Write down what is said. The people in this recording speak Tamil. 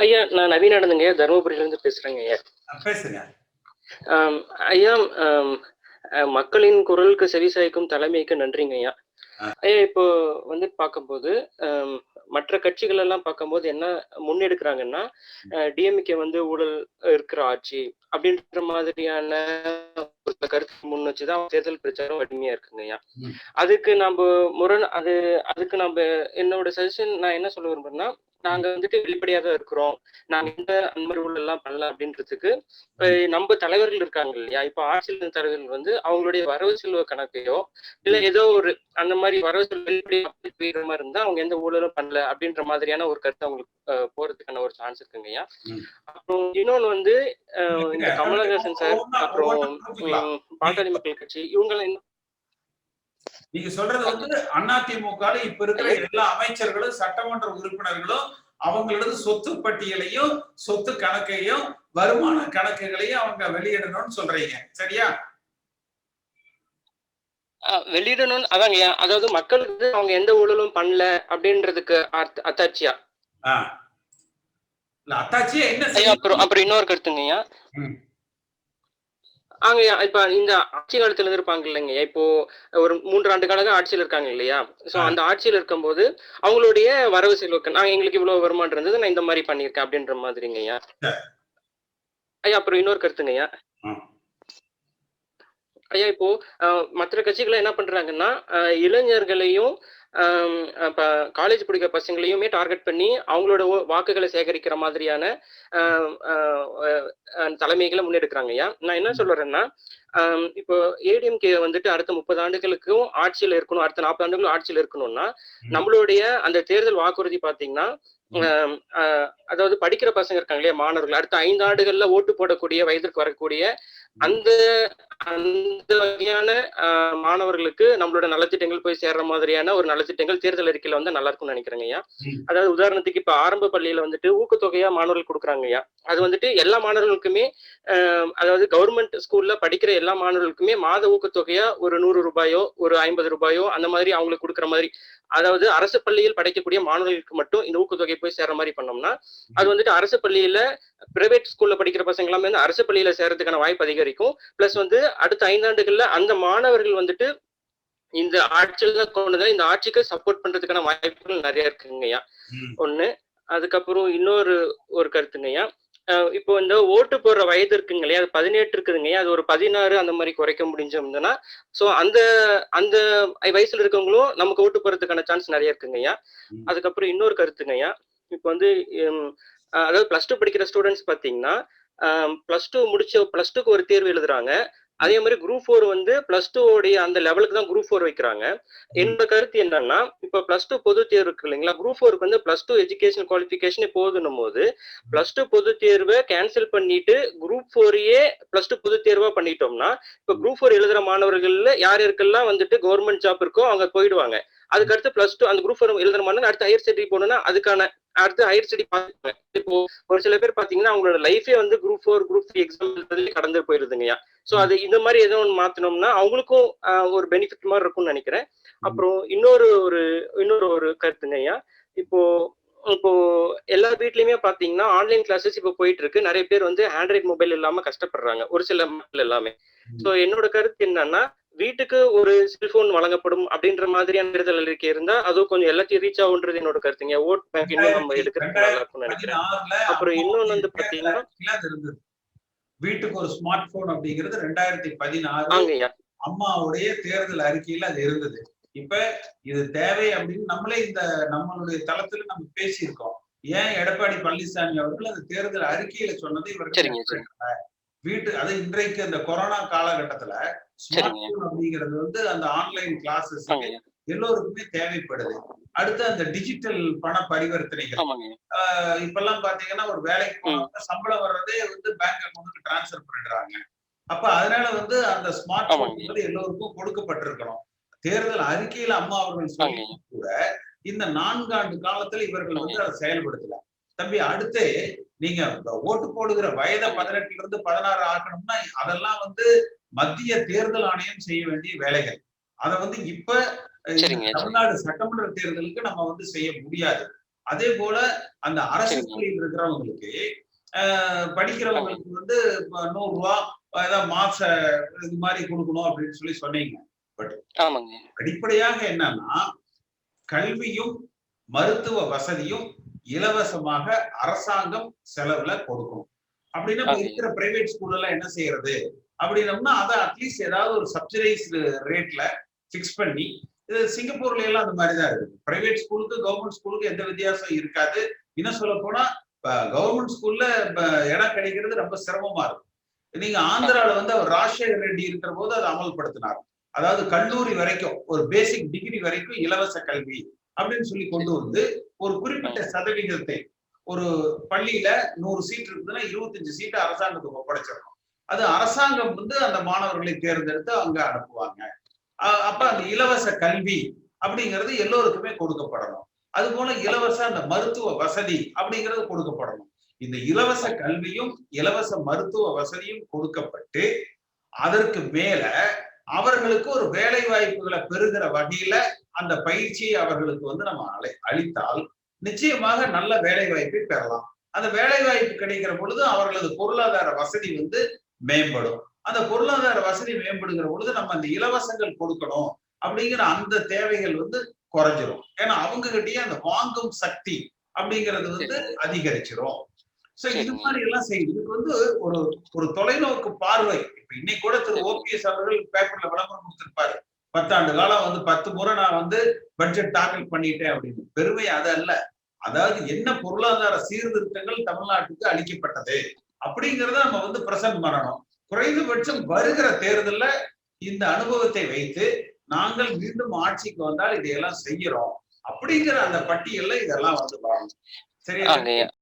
ஐயா நான் நவீனானந்துங்க தருமபுரியில இருந்து பேசுறேங்க ஐயா பேசுங்க ஐயா மக்களின் குரலுக்கு செவிசாய்க்கும் தலைமைக்கு நன்றிங்க ஐயா. ஐயா இப்போ வந்து பார்க்கும்போது மற்ற கட்சிகள் எல்லாம் பார்க்கும்போது என்ன முன்னெடுக்கிறாங்கன்னா டிஎம்கே வந்து ஊழல் இருக்கிற ஆட்சி அப்படின்ற மாதிரியான கருத்து முன் வச்சுதான் தேர்தல் பிரச்சாரம் வலிமையா இருக்குங்க ஐயா ம். அதுக்கு நம்ம முரண் அது அதுக்கு நம்ம என்னோட சஜஷன் நான் என்ன சொல்ல விரும்புறேன்னா நாங்க வந்துட்டு வெளிப்படையா தான் இருக்கிறோம். நாங்க எந்த ஊழல் எல்லாம் பண்ணல அப்படின்றதுக்கு நம்ம தலைவர்கள் இருக்காங்க இல்லையா? இப்ப ஆட்சியில் தலைவர்கள் வந்து அவங்களுடைய வரவு செலவு கணக்கையோ இல்ல ஏதோ ஒரு அந்த மாதிரி வரவு செலவு வெளிப்படையா அப்படி போயிடுற மாதிரி இருந்தா அவங்க எந்த ஊழலும் பண்ணல அப்படின்ற மாதிரியான ஒரு கருத்து அவங்களுக்கு போறதுக்கான ஒரு சான்ஸ் இருக்குங்க ஐயா. அப்புறம் இன்னொன்னு வந்து இந்த கமலஹாசன் சார் அப்புறம் பாட்டாளி மக்கள் கட்சி என்ன? நீங்க சொல்றது வந்து அதிமுக இப்ப இருக்கிற எல்லா அமைச்சர்களும் சட்டமன்ற உறுப்பினர்களும் அவங்களோட சொத்து பட்டியலையும் சொத்து கணக்கையும் வருமான கணக்குகளையும் அவங்க வெளியிடணும்னு சொல்றீங்க. சரியா? வெளியிடணும்னு அதாங்க அதாவது மக்களுக்கு அவங்க எந்த ஊழலும் பண்ணல அப்படின்றதுக்கு அத்தாட்சியா? அத்தாச்சியே என்ன? அப்புறம் அப்புறம் இன்னொரு கருத்துங்க ஆங்க இப்ப இந்த ஆட்சி காலத்துல இருப்பாங்க இல்லைங்க. இப்போ ஒரு மூன்று ஆண்டு காலம் ஆட்சியில் இருக்காங்க இல்லையா? சோ. அந்த ஆட்சியில் இருக்கும்போது அவங்களுடைய வரவு செலவுக்கு நான் எங்களுக்கு இவ்வளவு வருமானம் இருந்தது நான் இந்த மாதிரி பண்ணியிருக்கேன் அப்படின்ற மாதிரிங்க ஐயா அப்புறம் இன்னொரு கருத்துங்க ஐயா இப்போ மற்ற கட்சிகள் என்ன பண்றாங்கன்னா அஹ், இளைஞர்களையும் காலேஜ் படிக்கிற பசங்களையுமே டார்கெட் பண்ணி அவங்களோட வாக்குகளை சேகரிக்கிற மாதிரியான தலைமைகளை முன்னெடுக்கிறாங்க ஐயா. நான் என்ன சொல்றேன்னா ஆம், இப்போ ஏடிஎம்கே வந்துட்டு அடுத்த முப்பது ஆண்டுகளுக்கும் ஆட்சியில் இருக்கணும் அடுத்த நாற்பது ஆண்டுகளும் ஆட்சியில் இருக்கணும்னா நம்மளுடைய அந்த தேர்தல் வாக்குறுதி ஆஹ், அதாவது படிக்கிற பசங்க இருக்காங்க இல்லையா மாணவர்கள். அடுத்த ஐந்து ஆண்டுகள்ல ஓட்டு போடக்கூடிய வயதிற்கு வரக்கூடிய அந்த அந்த வகையான மாணவர்களுக்கு நம்மளோட நலத்திட்டங்கள் போய் சேர்ற மாதிரியான ஒரு நலத்திட்டங்கள் தேர்தல் அறிக்கையில வந்து நல்லா இருக்கும்னு நினைக்கிறேங்க ஐயா. ம். அதாவது உதாரணத்துக்கு இப்ப ஆரம்ப பள்ளியில வந்துட்டு ஊக்கத்தொகையா மாணவர்கள் கொடுக்குறாங்க ஐயா. அது வந்துட்டு எல்லா மாணவர்களுக்குமே அதாவது கவர்மெண்ட் ஸ்கூல்ல படிக்கிற எல்லா மாணவர்களுக்குமே மாத ஊக்கத்தொகையா ஒரு நூறு ரூபாயோ ஒரு ஐம்பது ரூபாயோ அந்த மாதிரி அவங்களுக்கு கொடுக்குற மாதிரி அதாவது அரசு பள்ளியில் படிக்கக்கூடிய மாணவர்களுக்கு மட்டும் இந்த ஊக்கத்தொகை போய் சேர்ற மாதிரி பண்ணோம்னா அது வந்துட்டு அரசு பள்ளியில பிரைவேட் ஸ்கூல்ல படிக்கிற பசங்க எல்லாமே வந்து அரசு பள்ளியில சேர்றதுக்கான வாய்ப்பு அதிகரிக்கும். பிளஸ் வந்து அடுத்த ஐந்தாண்டுகள்ல அந்த மாணவர்கள் வந்துட்டு இந்த ஆட்சியில் தான் கொண்டு இந்த ஆட்சிக்கு சப்போர்ட் பண்றதுக்கான வாய்ப்புகள் நிறைய இருக்குங்கய்யா. ஒண்ணு. அதுக்கப்புறம் இன்னொரு ஒரு கருத்துங்கய்யா. இப்போ இந்த ஓட்டு போடுற வயது இருக்குங்க இல்லையா? அது பதினெட்டு இருக்குதுங்கய்யா அது ஒரு பதினாறு அந்த மாதிரி குறைக்க முடிஞ்சோம்னா ஸோ அந்த அந்த வயசுல இருக்கவங்களும் நமக்கு ஓட்டு போறதுக்கான சான்ஸ் நிறைய இருக்குங்கய்யா. அதுக்கப்புறம் இன்னொரு கருத்துங்கய்யா இப்போ வந்து அதாவது பிளஸ் டூ படிக்கிற ஸ்டூடெண்ட்ஸ் பார்த்தீங்கன்னா பிளஸ் டூ முடிச்ச பிளஸ் டூக்கு ஒரு தேர்வு எழுதுறாங்க. அதே மாதிரி குரூப் ஃபோர் வந்து பிளஸ் டூ உடைய அந்த லெவலுக்கு தான் குரூப் ஃபோர் வைக்கிறாங்க. என்னோட கருத்து என்னன்னா இப்போ பிளஸ் டூ பொது தேர்வு இருக்கு இல்லைங்களா? குரூப் ஃபோருக்கு வந்து பிளஸ் டூ எஜுகேஷன் குவாலிஃபிகேஷன் போதுன்னும் போது பிளஸ் டூ பொது தேர்வை கேன்சல் பண்ணிட்டு குரூப் ஃபோரையே பிளஸ் டூ பொது தேர்வா பண்ணிட்டோம்னா இப்போ குரூப் ஃபோர் எழுதுற மாணவர்கள்ல யார் யாருக்கெல்லாம் வந்துட்டு கவர்மெண்ட் ஜாப் இருக்கோ அவங்க போயிடுவாங்க. அதுக்கு அடுத்து பிளஸ் டூ அந்த குரூப் ஃபோர் எழுதுற மாணவர் அடுத்து ஹையர் ஸ்டடி போகணும்னா அதுக்கான அடுத்து ஹையர் ஸ்டடி பார்த்துப்பாங்க இப்போ ஒரு சில பேர் பாத்தீங்கன்னா அவங்களோட லைஃபே வந்து group four group three exam கடந்து போயிருதுங்கய்யா ஸோ அது இந்த மாதிரி ஏதோ ஒன்று மாத்தினோம்னா அவங்களுக்கும் ஒரு பெனிஃபிட் மாதிரி இருக்கும்னு நினைக்கிறேன். அப்புறம் இன்னொரு ஒரு இன்னொரு ஒரு கருத்துங்கய்யா இப்போ இப்போ எல்லா வீட்லயுமே பாத்தீங்கன்னா ஆன்லைன் கிளாஸஸ் இப்போ போயிட்டு இருக்கு நிறைய பேர் வந்து ஆண்ட்ராய்ட் மொபைல் இல்லாம கஷ்டப்படுறாங்க. ஒரு சில மக்கள் எல்லாமே. ஸோ என்னோட கருத்து என்னன்னா வீட்டுக்கு ஒரு செல்போன் வழங்கப்படும் அப்படின்ற மாதிரியான தேர்தல் அறிக்கை இருந்தா அதுவும் கொஞ்சம் எல்லாத்தையும் ரீச் ஆகுன்றது என்னோட கருத்துங்க. ஓட் பேங்க் இன்னும் நம்ம எடுக்கிறது நல்லா இருக்கும்னு நினைக்கிறேன். அப்புறம் இன்னொன்னு வந்து பாத்தீங்கன்னா வீட்டுக்கு ஒரு ஸ்மார்ட் போன் அப்படிங்கிறது ரெண்டாயிரத்தி பதினாறு அம்மாவுடைய தேர்தல் அறிக்கையில அது இருந்தது. இப்ப இது தேவை அப்படின்னு நம்மளே இந்த நம்மளுடைய தளத்துல நம்ம பேசியிருக்கோம். ஏன் எடப்பாடி பழனிசாமி அவர்கள் அந்த தேர்தல் அறிக்கையில சொன்னதை இவர்கள். வீட்டு அது இன்றைக்கு அந்த கொரோனா காலகட்டத்துல ஸ்மார்ட். போன் அப்படிங்கிறது வந்து அந்த ஆன்லைன் கிளாஸஸ் எல்லோருக்குமே தேவைப்படுது. அடுத்து அந்த டிஜிட்டல் பண பரிவர்த்தனைகள். இப்பெல்லாம் பாத்தீங்கன்னா ஒரு வேலைக்கு போனா சம்பளம் வர்றதே வந்து பேங்க் அக்கௌண்ட்டுக்கு டிரான்ஸ்ஃபர் பண்ணிடுறாங்க. அப்ப அதனால வந்து அந்த ஸ்மார்ட் போன். வந்து எல்லோருக்கும் கொடுக்கப்பட்டிருக்கணும். தேர்தல் அறிக்கையில அம்மா அவர்கள் சொல்லி கூட இந்த நான்காண்டு காலத்துல இவர்கள் வந்து அதை செயல்படுத்தல. தம்பி அடுத்து நீங்க ஓட்டு போடுகிற வயதை பதினெட்டுல இருந்து பதினாறு ஆக்கணும்னா அதெல்லாம் வந்து மத்திய தேர்தல் ஆணையம் செய்ய வேண்டிய வேலைகள். அதை வந்து இப்ப. தமிழ்நாடு சட்டமன்ற தேர்தலுக்கு நம்ம வந்து செய்ய முடியாது. அதே போல அந்த அரசு. பள்ளியில் இருக்கிறவங்களுக்கு படிக்கிறவங்களுக்கு வந்து நூறு ரூபா ஏதாவது மாச இது மாதிரி கொடுக்கணும் அப்படின்னு சொல்லி சொன்னீங்க. ஆமாங்க. அடிப்படையாக என்னன்னா கல்வியும் மருத்துவ வசதியும் இலவசமாக அரசாங்கம் செலவுல கொடுக்கணும் அப்படின்னா. இருக்கிற பிரைவேட் ஸ்கூல் எல்லாம் என்ன செய்யறது? அப்படின்னம்னா அதை அட்லீஸ்ட் ஏதாவது ஒரு சப்சிடைஸ்டு ரேட்ல ஃபிக்ஸ் பண்ணி இது சிங்கப்பூர்ல எல்லாம் அந்த மாதிரி தான் இருக்கு பிரைவேட் ஸ்கூலுக்கு கவர்மெண்ட் ஸ்கூலுக்கு எந்த வித்தியாசம் இருக்காது. இன்னும் சொல்ல போனா கவர்மெண்ட் ஸ்கூல்ல இடம் கிடைக்கிறது ரொம்ப சிரமமா இருக்கும். நீங்க ஆந்திரால வந்து அவர் ராஜசேகர் ரெட்டி இருக்கிற போது அதை அமல்படுத்தினார். அதாவது கல்லூரி வரைக்கும் ஒரு பேசிக் டிகிரி வரைக்கும் இலவச கல்வி. அப்படின்னு சொல்லி கொண்டு வந்து ஒரு குறிப்பிட்ட சதவிகிதத்தை ஒரு பள்ளியில நூறு சீட் இருக்குதுன்னா இருபத்தஞ்சு சீட்டு அரசாங்கத்துக்கு ஒப்படைச்சிடணும் அது அரசாங்கம் வந்து அந்த மாணவர்களை தேர்ந்தெடுத்து அங்க அனுப்புவாங்க. அப்ப அந்த இலவச கல்வி அப்படிங்கிறது எல்லோருக்குமே கொடுக்கப்படணும். அது போல இலவச அந்த மருத்துவ வசதி அப்படிங்கிறது கொடுக்கப்படணும். இந்த இலவச கல்வியும் இலவச மருத்துவ வசதியும் கொடுக்கப்பட்டு அதற்கு மேல அவர்களுக்கு ஒரு வேலை வாய்ப்புகளை பெறுகிற வகையில அந்த பயிற்சியை அவர்களுக்கு வந்து நம்ம அளை அளித்தால் நிச்சயமாக நல்ல வேலை வாய்ப்பை பெறலாம். அந்த வேலை வாய்ப்பு கிடைக்கிற பொழுது அவர்களது பொருளாதார வசதி வந்து மேம்படும். அந்த பொருளாதார வசதி மேம்படுகிற பொழுது நம்ம அந்த இலவசங்கள் கொடுக்கணும் அப்படிங்கிற அந்த தேவைகள் வந்து குறைஞ்சிரும். ஏன்னா அவங்க கிட்டயே அந்த வாங்கும் சக்தி அப்படிங்கிறது வந்து அதிகரிச்சிரும். சோ இது. மாதிரி எல்லாம் செய்யுது இதுக்கு வந்து ஒரு ஒரு தொலைநோக்கு பார்வை இன்னைக்கு கூட திரு ஓபிஎஸ் அவர்கள் பேப்பர்ல விளம்பரம் கொடுத்திருப்பாரு. பத்தாண்டு காலம் வந்து பத்து முறை நான் வந்து பட்ஜெட் தாக்கல் பண்ணிட்டேன் அப்படின்னு. பெருமை அது அல்ல. அதாவது என்ன பொருளாதார சீர்திருத்தங்கள் தமிழ்நாட்டுக்கு அளிக்கப்பட்டது அப்படிங்கறத நம்ம வந்து பிரசன்ட் பண்ணணும். குறைந்தபட்சம் வருகிற தேர்தல்ல இந்த அனுபவத்தை வைத்து நாங்கள் மீண்டும் ஆட்சிக்கு வந்தால் இதையெல்லாம் செய்யறோம் அப்படிங்கிற அந்த பட்டியல்ல இதெல்லாம் வந்து வரணும். சரியா